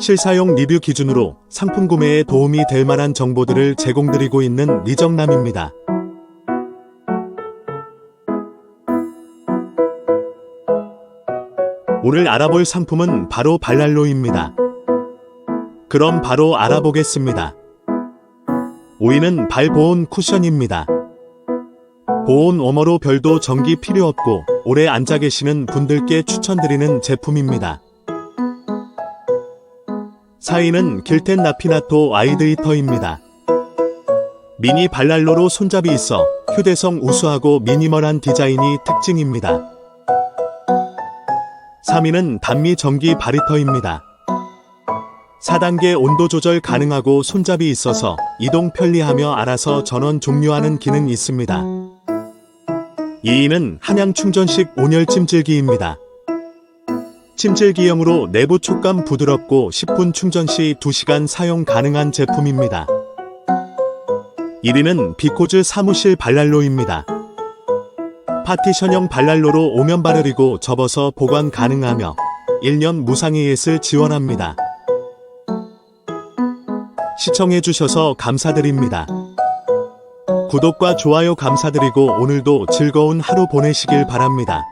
실사용 리뷰 기준으로 상품 구매에 도움이 될 만한 정보들을 제공드리고 있는 리정남입니다. 오늘 알아볼 상품은 바로 발랄로입니다. 그럼 바로 알아보겠습니다. 5위는 발 보온 쿠션입니다. 보온 워머로 별도 전기 필요 없고 오래 앉아 계시는 분들께 추천드리는 제품입니다. 4위는 길텐 나피나토 아이드히터입니다. 미니 발랄로로 손잡이 있어 휴대성 우수하고 미니멀한 디자인이 특징입니다. 3위는 단미 전기 바리터입니다. 4단계 온도 조절 가능하고 손잡이 있어서 이동 편리하며 알아서 전원 종료하는 기능이 있습니다. 2위는 한양 충전식 온열 찜질기입니다. 찜질기형으로 내부 촉감 부드럽고 10분 충전 시 2시간 사용 가능한 제품입니다. 1위는 비코즈 사무실 발랄로입니다. 파티션형 발랄로로 오면 발열이고 접어서 보관 가능하며 1년 무상ES를 지원합니다. 시청해주셔서 감사드립니다. 구독과 좋아요 감사드리고 오늘도 즐거운 하루 보내시길 바랍니다.